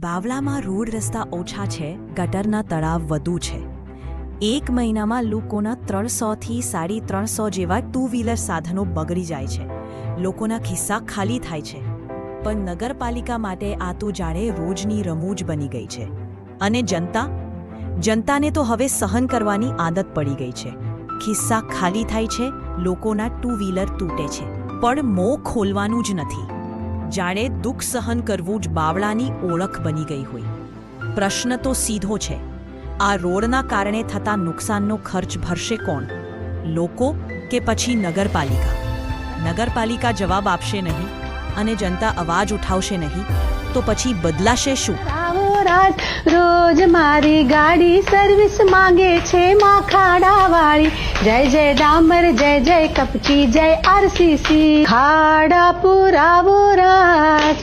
બાવળામાં road રસ્તા ઓછા છે, ગટરના તળાવ વધુ છે. એક મહિનામાં લોકોના ત્રણસોથી સાડી ત્રણસો જેવા ટુ વ્હીલર સાધનો બગડી જાય છે. લોકોના ખિસ્સા ખાલી થાય છે. પણ નગરપાલિકા માટે આ તો જાણે રોજની રમૂજ બની ગઈ છે. અને જનતા? જનતાને તો હવે સહન કરવાની આદત પડી ગઈ છે. ખિસ્સા ખાલી થાય છે, લોકોના ટુ વ્હીલર તૂટે છે. પણ મોં ખોલવાનું જ નથી. જાણે દુઃખ સહન કરવું જ બાવળાની ઓળખ બની ગઈ હોય. પ્રશ્ન તો સીધો છે. આ રોડના કારણે થતા નુકસાનનો ખર્ચ ભરશે કોણ? લોકો કે પછી નગરપાલિકા? નગરપાલિકા જવાબ આપશે નહીં અને જનતા અવાજ ઉઠાવશે નહીં, તો પછી બદલાશે શું? રોજ મારી ગાડી સર્વિસ માંગે છે માખાડા વાળી જય જય ડામર, જય જય કપચી, જય આરસીસી. ખાડા પુરાવો રાજ